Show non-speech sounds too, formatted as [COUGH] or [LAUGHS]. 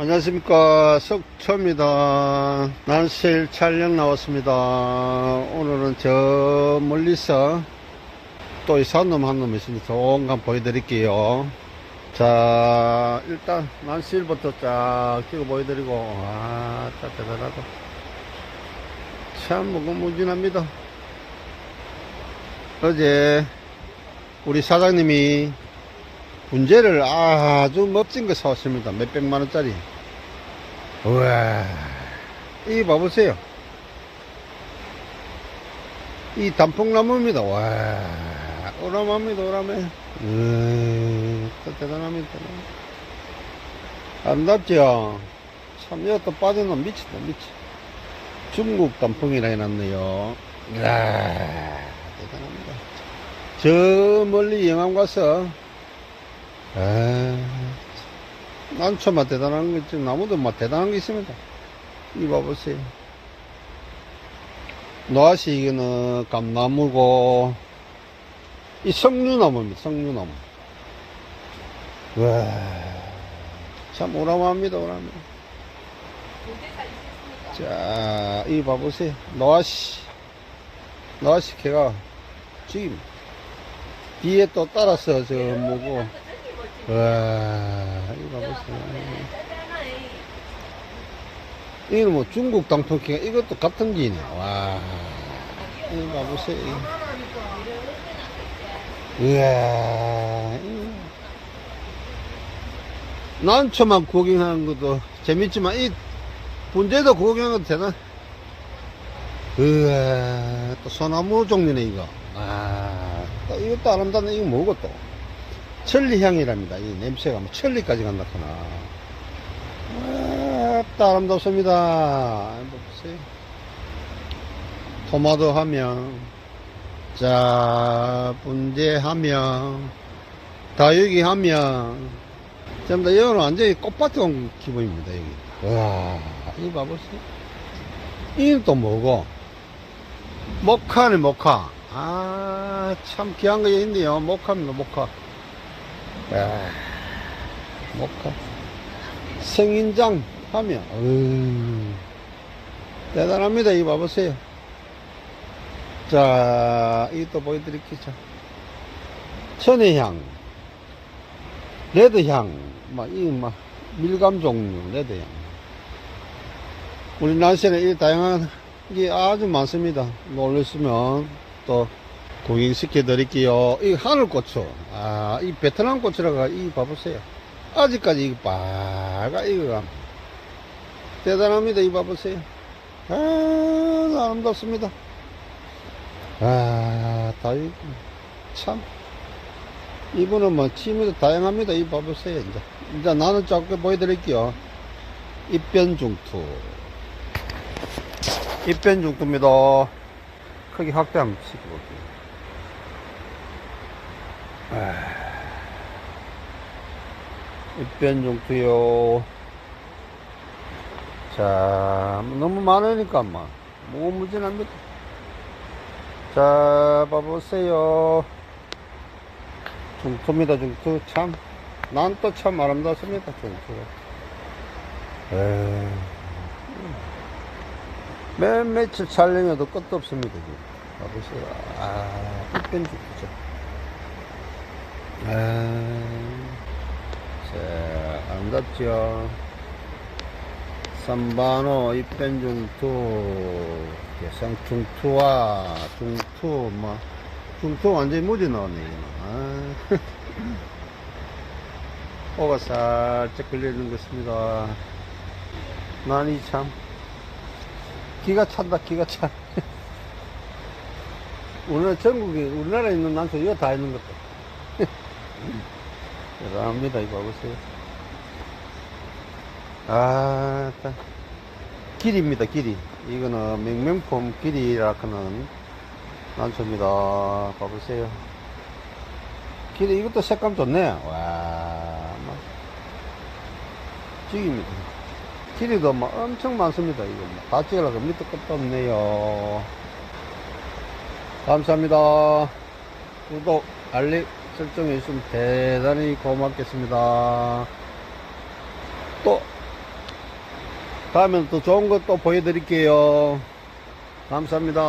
안녕하십니까. 석초입니다. 난실 촬영 나왔습니다. 오늘은 저 멀리서 또 이 산놈 한놈 있으니 좋은 거 보여드릴게요. 자 일단 난실부터 쫙 찍어 보여드리고. 와 진짜 대단하다. 참 무궁무진합니다. 어제 우리 사장님이 분재를 아주 멋진 거 사왔습니다. 몇백만 원짜리. 우와, 이 봐보세요. 이 단풍나무입니다. 와, 오라마입니다, 오라매. 음, 또 대단합니다. 아름답죠? 참, 이것도 빠져나 미치다, 미치. 중국 단풍이라 해놨네요. 이야, 대단합니다. 저 멀리 영암 가서 아, 난초만 대단한 거 있지. 나무도 막 대단한 게 있습니다. 이 봐보세요. 노아시 이거는 감나무고, 이 석류나무입니다. 석류나무. 와, 참 오라마합니다. 오라마. 자, 이 봐보세요. 노아시. 노아시 개가 지금 뒤에 또 따라서 저 뭐고, 와, 이거 봐보세요. 이거 뭐 중국 당토끼가 이것도 같은 기네. 와, 이거. 이야, 이거. 난초만 구경하는 것도 재밌지만 이 분재도 구경하는 것도 대단. 으아, 또 소나무 종류네 이거. 아, 또 이것도 아름답네. 이거 뭐고 또? 천리향이랍니다. 이 냄새가 뭐 천리까지 간다구나. 아, 또 아름답습니다. 보세요. 토마토 하면, 자, 분재 하면, 다육이 하면, 전부 다 여기는 완전히 꽃밭에 온 기분입니다, 여기. 와, 이거 봐보세요. 이건 또 뭐고? 모카네, 모카. 아, 참 귀한 거 있네요. 모카입니다, 모카. 야, 모카. 생인장 하면, 어휴, 대단합니다. 이거 봐보세요. 자, 이것도 보여드릴게요. 자. 천혜향, 레드향, 막, 이, 막, 밀감 종류, 레드향. 우리 날씨는 이 다양한 게 아주 많습니다. 놀랬으면 또 구경시켜 드릴게요. 이 하늘고추. 아, 이 베트남 고추라가 이 봐보세요. 아직까지 이거 빨가 이거가 대단합니다. 이 봐보세요. 아, 아름답습니다. 아, 다, 이- 참. 이분은 뭐, 취미도 다양합니다. 이 봐보세요. 이제. 이제 나는 조금 보여드릴게요. 입변중투. 입변중투입니다. 크기 확대 한번 시켜볼게요. 입변중투요. 자, 너무 많으니까, 막, 무궁무진합니다. 자, 봐보세요. 중투입니다, 중투. 참. 난 또 참 아름답습니다, 중투가. 몇 며칠 촬영해도 끝도 없습니다, 지금. 봐보세요. 아, 입변 중투죠. 아, 자, 아름답죠. 삼반호 입변 중투, 개성 중투와 중투, 뭐, 중투 완전히 무지 이거. 아. [LAUGHS] 호가 살짝 걸려있는 것입니다. 난이 참, 기가 찬다, 기가 차. [LAUGHS] 우리나라 전국에, 우리나라에 있는 난초 이거 다 있는 것도. 대단합니다, 이거 봐보세요. 아, 딱. 길입니다, 길이. 이거는 명명품 길이라 하는 난초입니다. 봐보세요. 길이, 이것도 색감 좋네. 와, 막. 죽입니다. 길이도 막 엄청 많습니다, 이거. 뭐. 다 찍으려고 밑도 끝도 없네요. 감사합니다. 구독, 알림 설정해 주시면 대단히 고맙겠습니다. 또 다음에 또 좋은 것도 보여드릴게요. 감사합니다.